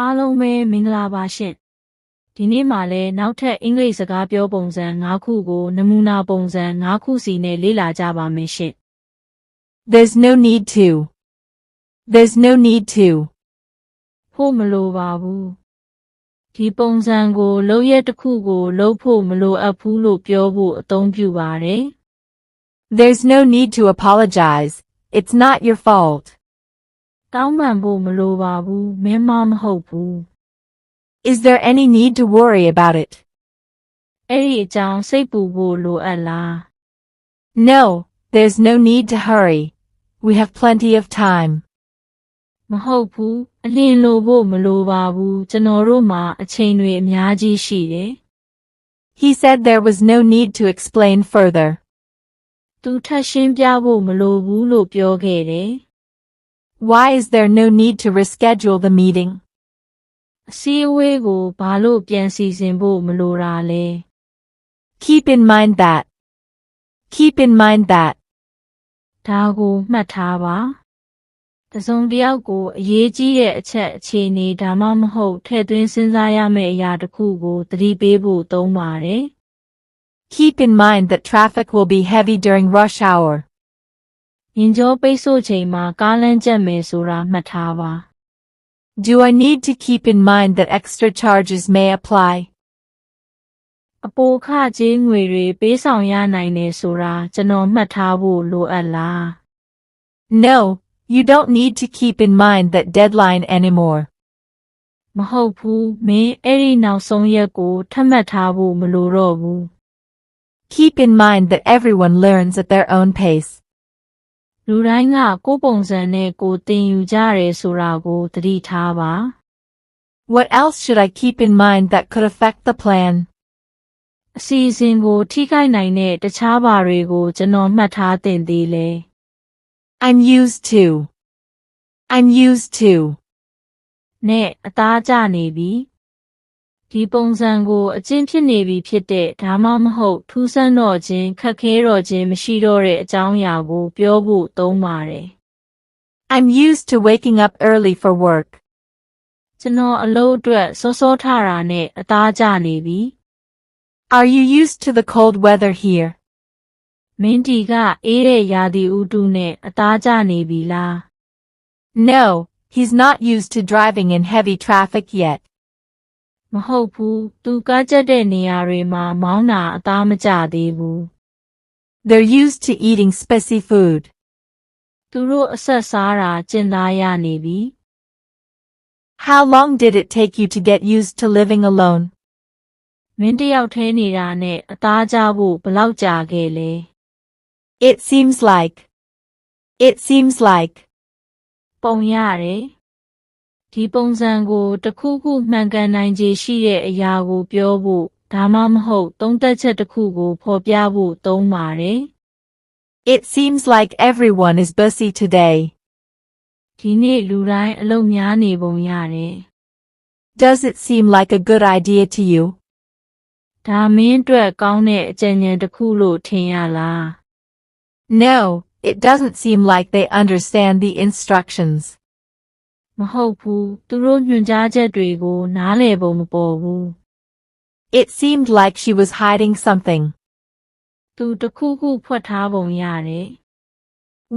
အားလုံးပဲမင်္ဂလာပါရှင်ဒီနေ့မှလည်းနောက်ထပ်အင်္ဂလိပ်စကားပြောပုံစံ၅ခုကိုနမူနာပုံစံ၅ခုစီနဲ့လေ့လာကြပါမယ်ရှင် There's no need to. There's no need to. ဖို့မလိုပါဘူးဒီပုံစံကိုလုပ်ရက်တစ်ခုကိုလုပ်ဖို့မလိုအပ်ဘူးလို့ပြောဖို့အသုံးပြုပါတယ် There's no need to apologize. It's not your fault. တောင်းပန်ဖို့မလိုပါဘူးမင်းမမဟုတ်ဘူး Is there any need to worry about it? အဲ့ဒီအကြောင်းစိတ်ပူဖို့လိုအပ်လား No, there's no need to hurry. We have plenty of time. မဟုတ်ဘူးအလင်းလိုဖို့မလိုပါဘူးကျွန်တော်တို့မှာအချိန်တွေအများကြီးရှိတယ် He said there was no need to explain further. သူထပ်ရှင်းပြဖို့မလိုဘူးလို့ပြောခဲ့တယ် Why is there no need to reschedule the meeting? အစည်းအဝေးကိုဘာလို့ပြန်စီစဉ်ဖို့မလိုတာလဲ Keep in mind that. Keep in mind that. ဒါကိုမှတ်ထားပါတစုံတစ်ယောက်ကိုအရေးကြီးတဲ့အချက်အခြေအနေဒါမှမဟုတ်ထည့်သွင်းစဉ်းစားရမယ့်အရာတစ်ခုကိုသတိပေးဖို့သုံးပါတယ် Keep in mind that traffic will be heavy during rush hour. ရင်ကျောပိတ်ဆို့ချိန်မှာကားလမ်းကျက်မယ်ဆိုတာမှတ်ထားပါ Do I need to keep in mind that extra charges may apply? အပိုခကြေးငွေတွေပေးဆောင်ရနိုင်တယ်ဆိုတာကျွန်တော်မှတ်ထားဖို့လိုအပ်လား No, you don't need to keep in mind that deadline anymore. မဟုတ်ဘူးမင်းအဲ့ဒီနောက်ဆုံးရက်ကိုထပ်မှတ်ထားဖို့မလိုတော့ဘူး Keep in mind that everyone learns at their own pace. လူတိုင်းကကိုယ်ပုံစံနဲ့ကိုယ်သင်ယူကြရဲဆိုတာကိုသတိထားပါ What else should I keep in mind that could affect the plan? အစီအစဉ်ကိုထိခိုက်နိုင်တဲ့တခြားဘာတွေကိုကျွန်တော်မှတ်ထားသင့်သေးလဲ I'm used to. I'm used to. နဲ့အသားကျနေပြီ ဒီပုံစံကိုအကျင့်ဖြစ်နေပြီဖြစ်တဲ့ဒါမှမဟုတ်ထူးဆန်းတော့ခြင်းခက်ခဲတော့ခြင်းမရှိတော့တဲ့အကြောင်းအရာကိုပြောဖို့သုံးပါတယ် I'm used to waking up early for work. ကျွန်တော်အလုပ်အတွက်စောစောထတာနဲ့အသားကျနေပြီ Are you used to the cold weather here? မင်းတီကအေးတဲ့ရာသီဥတုနဲ့အသားကျနေပြီလား No, he's not used to driving in heavy traffic yet. မဟုတ်ဘူးသူကားကြက်တဲ့နေရာတွေမှာမောင်းတာအသားမကျသေးဘူး They're used to eating spicy food. သူတို့အဆက်စားတာကျင်သားရနေပြီ How long did it take you to get used to living alone? မင်းတယောက်ထဲနေတာနဲ့အသားကျဖို့ဘလောက်ကြာခဲ့လဲ It seems like. It seems like. ပုံရတယ် ဒီပုံစံကိုတစ်ခုခုမှန်ကန်နိုင်ခြေရှိတဲ့အရာကိုပြောဖို့ဒါမှမဟုတ်သုံးသက်ချက်တစ်ခုကိုဖော်ပြဖို့သုံးပါတယ် It seems like everyone is busy today. ဒီနေ့လူတိုင်းအလုပ်များနေပုံရတယ် Does it seem like a good idea to you? ဒါမင်းအတွက်ကောင်းတဲ့အကြံဉာဏ်တစ်ခုလို့ထင်ရလား No, it doesn't seem like they understand the instructions. မဟုတ်ဘူးသူတို့ညွှန်ကြားချက်တွေကိုနားလည်ပုံမပေါ်ဘူး It seemed like she was hiding something. သူတစ်ခုခုဖွက်ထားပုံရတယ်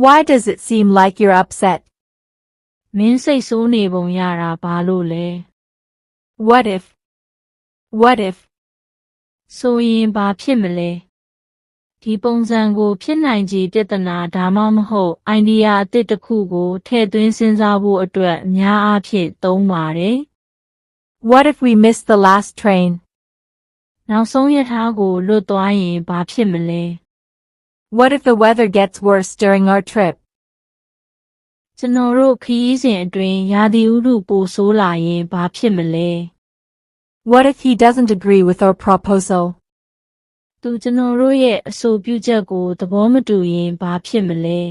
Why does it seem like you're upset? မင်းစိတ်ဆိုးနေပုံရတာဘာလို့လဲ What if? What if? ဆိုရင်ဘာဖြစ်မလဲ ဒီပုံစံကိုဖြစ်နိုင်ခြေပြဿနာဒါမှမဟုတ်အိုင်ဒီယာအသစ်တစ်ခုကိုထည့်သွင်းစဉ်းစားဖို့အတွက်အများအားဖြင့်သုံးပါတယ် What if we miss the last train? နောက်ဆုံးရထားကိုလွတ်သွားရင်ဘာဖြစ်မလဲ What if the weather gets worse during our trip? ကျွန်တော်တို့ခရီးစဉ်အတွင်းရာသီဥတုပိုဆိုးလာရင်ဘာဖြစ်မလဲ What if he doesn't agree with our proposal? သူကျွန်တော်တို့ရဲ့အဆိုပြုချက်ကိုသဘောမတူရင်ဘာဖြစ်မလဲ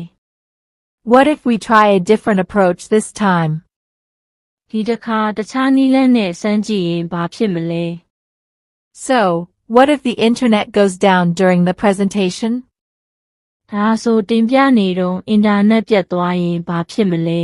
What if we try a different approach this time? ဒီတစ်ခါတခြားနည်းလမ်းနဲ့စမ်းကြည့်ရင်ဘာဖြစ်မလဲ So, what if the internet goes down during the presentation? ဒါဆိုတင်ပြနေတော့အင်တာနက်ပြတ်သွားရင်ဘာဖြစ်မလဲ